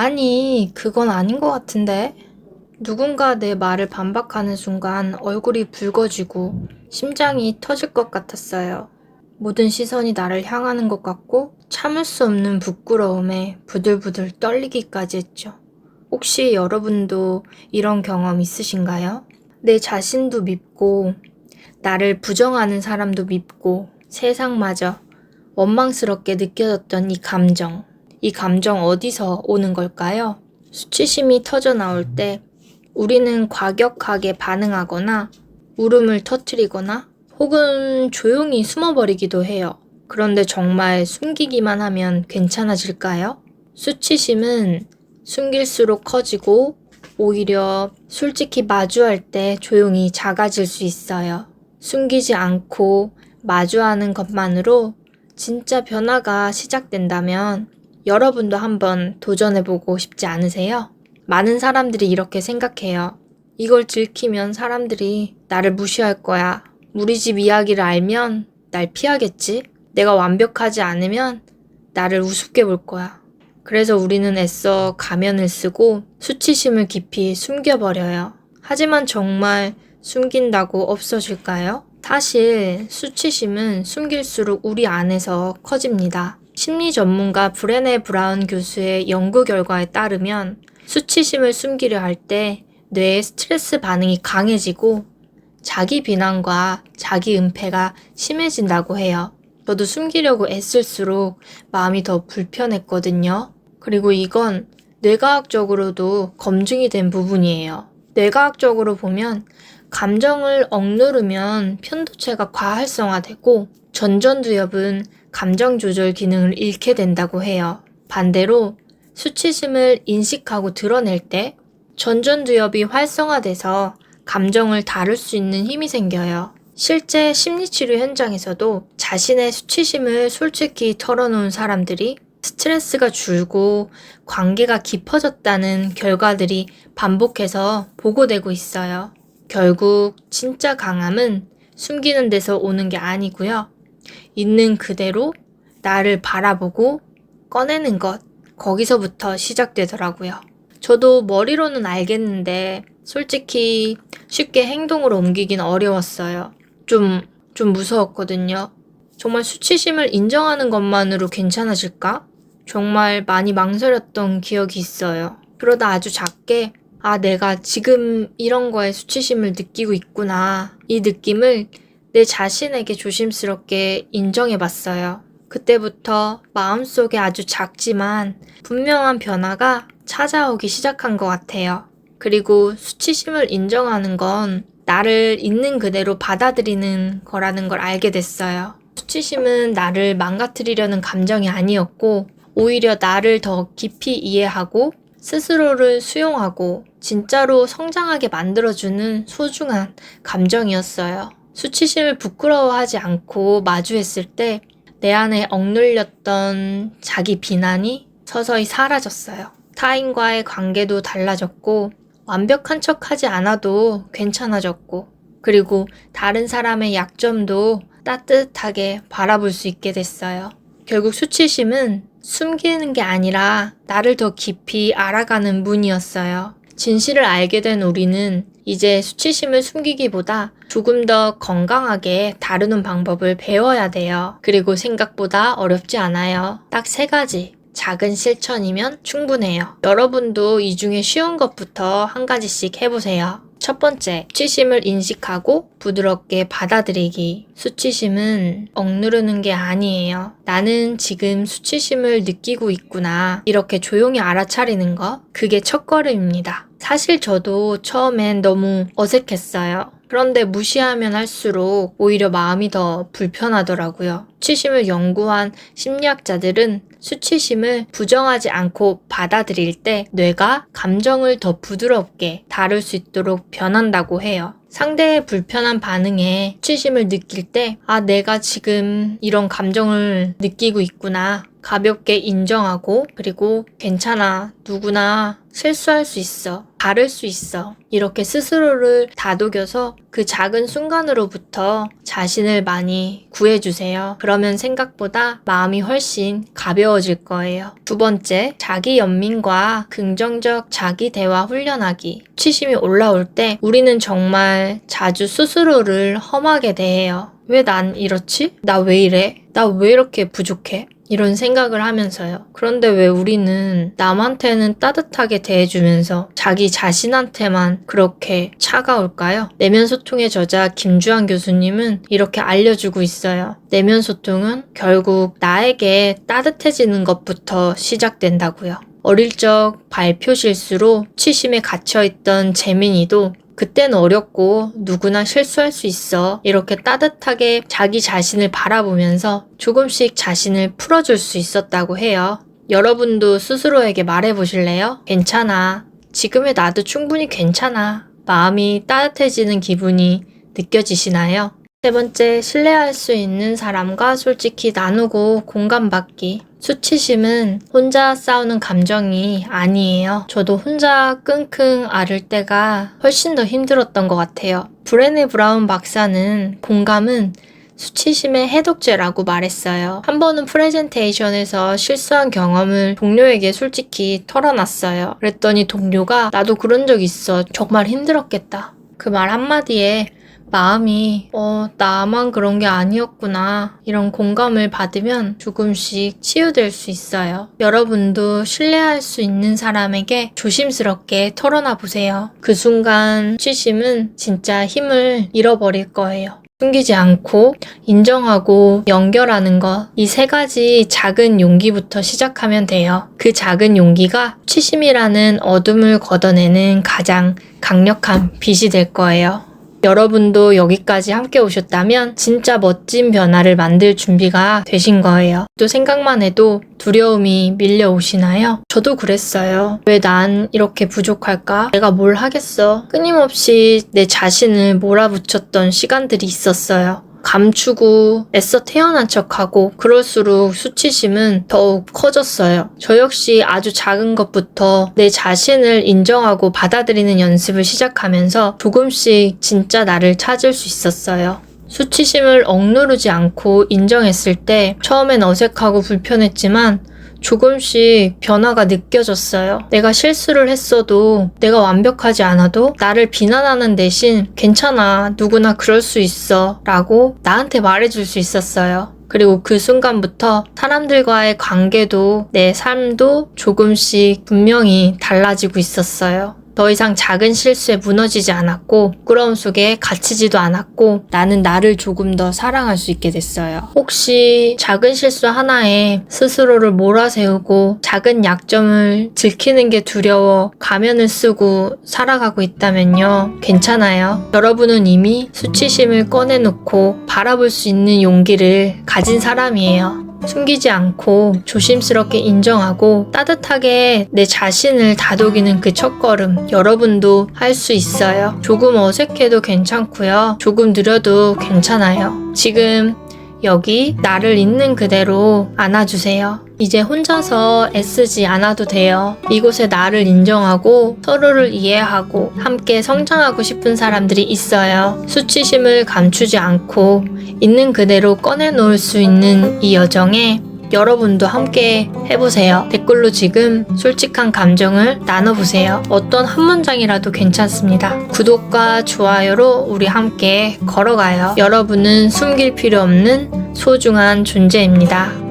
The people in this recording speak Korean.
아니, 그건 아닌 것 같은데. 누군가 내 말을 반박하는 순간 얼굴이 붉어지고 심장이 터질 것 같았어요. 모든 시선이 나를 향하는 것 같고 참을 수 없는 부끄러움에 부들부들 떨리기까지 했죠. 혹시 여러분도 이런 경험 있으신가요? 내 자신도 밉고 나를 부정하는 사람도 밉고 세상마저 원망스럽게 느껴졌던 이 감정. 이 감정 어디서 오는 걸까요? 수치심이 터져 나올 때 우리는 과격하게 반응하거나 울음을 터뜨리거나 혹은 조용히 숨어버리기도 해요. 그런데 정말 숨기기만 하면 괜찮아질까요? 수치심은 숨길수록 커지고 오히려 솔직히 마주할 때 조용히 작아질 수 있어요. 숨기지 않고 마주하는 것만으로 진짜 변화가 시작된다면 여러분도 한번 도전해보고 싶지 않으세요? 많은 사람들이 이렇게 생각해요. 이걸 들키면 사람들이 나를 무시할 거야. 우리 집 이야기를 알면 날 피하겠지? 내가 완벽하지 않으면 나를 우습게 볼 거야. 그래서 우리는 애써 가면을 쓰고 수치심을 깊이 숨겨버려요. 하지만 정말 숨긴다고 없어질까요? 사실 수치심은 숨길수록 우리 안에서 커집니다. 심리 전문가 브레네 브라운 교수의 연구 결과에 따르면 수치심을 숨기려 할 때 뇌의 스트레스 반응이 강해지고 자기 비난과 자기 은폐가 심해진다고 해요. 저도 숨기려고 애쓸수록 마음이 더 불편했거든요. 그리고 이건 뇌과학적으로도 검증이 된 부분이에요. 뇌과학적으로 보면 감정을 억누르면 편도체가 과활성화되고 전전두엽은 감정 조절 기능을 잃게 된다고 해요. 반대로 수치심을 인식하고 드러낼 때 전전두엽이 활성화돼서 감정을 다룰 수 있는 힘이 생겨요. 실제 심리치료 현장에서도 자신의 수치심을 솔직히 털어놓은 사람들이 스트레스가 줄고 관계가 깊어졌다는 결과들이 반복해서 보고되고 있어요. 결국 진짜 강함은 숨기는 데서 오는 게 아니고요. 있는 그대로 나를 바라보고 꺼내는 것, 거기서부터 시작되더라고요. 저도 머리로는 알겠는데 솔직히 쉽게 행동으로 옮기긴 어려웠어요. 좀, 좀 무서웠거든요. 정말 수치심을 인정하는 것만으로 괜찮아질까? 정말 많이 망설였던 기억이 있어요. 그러다 아주 작게, 아, 내가 지금 이런 거에 수치심을 느끼고 있구나. 이 느낌을 내 자신에게 조심스럽게 인정해 봤어요. 그때부터 마음속에 아주 작지만 분명한 변화가 찾아오기 시작한 것 같아요. 그리고 수치심을 인정하는 건 나를 있는 그대로 받아들이는 거라는 걸 알게 됐어요. 수치심은 나를 망가뜨리려는 감정이 아니었고, 오히려 나를 더 깊이 이해하고, 스스로를 수용하고, 진짜로 성장하게 만들어주는 소중한 감정이었어요. 수치심을 부끄러워하지 않고 마주했을 때, 내 안에 억눌렸던 자기 비난이 서서히 사라졌어요. 타인과의 관계도 달라졌고, 완벽한 척 하지 않아도 괜찮아졌고, 그리고 다른 사람의 약점도 따뜻하게 바라볼 수 있게 됐어요. 결국 수치심은 숨기는 게 아니라 나를 더 깊이 알아가는 문이었어요. 진실을 알게 된 우리는 이제 수치심을 숨기기보다 조금 더 건강하게 다루는 방법을 배워야 돼요. 그리고 생각보다 어렵지 않아요. 딱 세 가지. 작은 실천이면 충분해요. 여러분도 이 중에 쉬운 것부터 한 가지씩 해보세요. 첫 번째, 수치심을 인식하고 부드럽게 받아들이기. 수치심은 억누르는 게 아니에요. 나는 지금 수치심을 느끼고 있구나. 이렇게 조용히 알아차리는 거, 그게 첫 걸음입니다. 사실 저도 처음엔 너무 어색했어요. 그런데 무시하면 할수록 오히려 마음이 더 불편하더라고요. 수치심을 연구한 심리학자들은 수치심을 부정하지 않고 받아들일 때 뇌가 감정을 더 부드럽게 다룰 수 있도록 변한다고 해요. 상대의 불편한 반응에 수치심을 느낄 때, 아, 내가 지금 이런 감정을 느끼고 있구나. 가볍게 인정하고, 그리고 괜찮아. 누구나 실수할 수 있어. 바를 수 있어. 이렇게 스스로를 다독여서 그 작은 순간으로부터 자신을 많이 구해주세요. 그러면 생각보다 마음이 훨씬 가벼워질 거예요. 두 번째, 자기 연민과 긍정적 자기 대화 훈련하기. 치심이 올라올 때 우리는 정말 자주 스스로를 험하게 대해요. 왜 난 이렇지? 나 왜 이래? 나 왜 이렇게 부족해? 이런 생각을 하면서요. 그런데 왜 우리는 남한테는 따뜻하게 대해주면서 자기 자신한테만 그렇게 차가울까요? 내면 소통의 저자 김주환 교수님은 이렇게 알려주고 있어요. 내면 소통은 결국 나에게 따뜻해지는 것부터 시작된다고요. 어릴 적 발표 실수로 치심에 갇혀있던 재민이도 그땐 어렵고 누구나 실수할 수 있어. 이렇게 따뜻하게 자기 자신을 바라보면서 조금씩 자신을 풀어줄 수 있었다고 해요. 여러분도 스스로에게 말해보실래요? 괜찮아. 지금의 나도 충분히 괜찮아. 마음이 따뜻해지는 기분이 느껴지시나요? 세 번째, 신뢰할 수 있는 사람과 솔직히 나누고 공감받기. 수치심은 혼자 싸우는 감정이 아니에요. 저도 혼자 끙끙 앓을 때가 훨씬 더 힘들었던 것 같아요. 브레네 브라운 박사는 공감은 수치심의 해독제라고 말했어요. 한 번은 프레젠테이션에서 실수한 경험을 동료에게 솔직히 털어놨어요. 그랬더니 동료가 나도 그런 적 있어. 정말 힘들었겠다. 그 말 한마디에 마음이 어 나만 그런 게 아니었구나 이런 공감을 받으면 조금씩 치유될 수 있어요. 여러분도 신뢰할 수 있는 사람에게 조심스럽게 털어놔 보세요. 그 순간 취심은 진짜 힘을 잃어버릴 거예요. 숨기지 않고 인정하고 연결하는 것. 이 세 가지 작은 용기부터 시작하면 돼요. 그 작은 용기가 치심이라는 어둠을 걷어내는 가장 강력한 빛이 될 거예요. 여러분도 여기까지 함께 오셨다면 진짜 멋진 변화를 만들 준비가 되신 거예요. 또 생각만 해도 두려움이 밀려오시나요? 저도 그랬어요. 왜 난 이렇게 부족할까? 내가 뭘 하겠어? 끊임없이 내 자신을 몰아붙였던 시간들이 있었어요. 감추고 애써 태어난 척하고 그럴수록 수치심은 더욱 커졌어요. 저 역시 아주 작은 것부터 내 자신을 인정하고 받아들이는 연습을 시작하면서 조금씩 진짜 나를 찾을 수 있었어요. 수치심을 억누르지 않고 인정했을 때 처음엔 어색하고 불편했지만 조금씩 변화가 느껴졌어요. 내가 실수를 했어도 내가 완벽하지 않아도 나를 비난하는 대신 괜찮아. 누구나 그럴 수 있어. 라고 나한테 말해줄 수 있었어요. 그리고 그 순간부터 사람들과의 관계도 내 삶도 조금씩 분명히 달라지고 있었어요. 더 이상 작은 실수에 무너지지 않았고 부끄러움 속에 갇히지도 않았고 나는 나를 조금 더 사랑할 수 있게 됐어요. 혹시 작은 실수 하나에 스스로를 몰아세우고 작은 약점을 들키는 게 두려워 가면을 쓰고 살아가고 있다면요. 괜찮아요. 여러분은 이미 수치심을 꺼내놓고 바라볼 수 있는 용기를 가진 사람이에요. 숨기지 않고 조심스럽게 인정하고 따뜻하게 내 자신을 다독이는 그 첫걸음 여러분도 할 수 있어요. 조금 어색해도 괜찮고요. 조금 느려도 괜찮아요. 지금 여기 나를 있는 그대로 안아주세요. 이제 혼자서 애쓰지 않아도 돼요. 이곳에 나를 인정하고 서로를 이해하고 함께 성장하고 싶은 사람들이 있어요. 수치심을 감추지 않고 있는 그대로 꺼내놓을 수 있는 이 여정에 여러분도 함께 해보세요. 댓글로 지금 솔직한 감정을 나눠보세요. 어떤 한 문장이라도 괜찮습니다. 구독과 좋아요로 우리 함께 걸어가요. 여러분은 숨길 필요 없는 소중한 존재입니다.